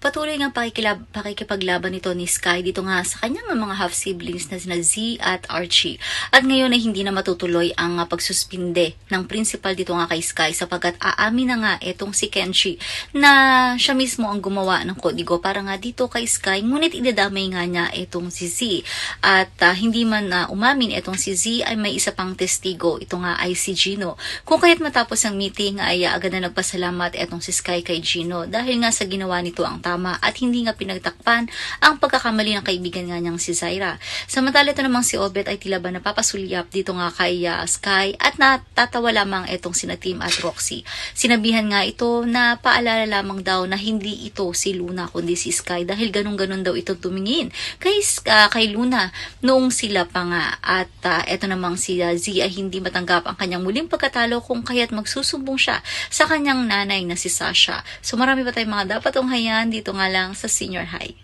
Patuloy nga pakikilab, pakikipaglaban nito ni Sky dito nga sa kanyang mga half-siblings na sina Z at Archie. At ngayon ay hindi na matutuloy ang pagsuspinde ng principal dito nga kay Sky sapagkat aamin na nga etong si Kenshi na siya mismo ang gumawa ng kodigo para nga dito kay Sky ngunit idadamay nga niya etong si Z. At ah, hindi man na umamin etong si Z ay may isa pang testigo. Ito nga ay si Gino. Kung kaya't matapos ang meeting ay ah, agad na nagpasalamat etong si Sky kay Gino dahil nga sa ginawa nito ang tama at hindi nga pinagtakpan ang pagkakamali ng kaibigan nga niyang si Zaira. Samantala ito namang si Obet ay tila ba napapasulyap dito nga kay ah, Sky at natatawa lamang etong sina Tim at Roxy. Sinabihan nga ito na paalala lamang daw na hindi ito si Luna kundi si Sky dahil ganun-ganun daw ito tumingin kay, ah, kay Luna noong sila pa nga at eto namang si ah, Z ay hindi matanggap ang kanyang muling pagkatalo kung kaya't magsusumbong siya sa kanyang nanay na si Sasha. So marami pa tayong mga dapat unghayan dito nga lang sa senior high.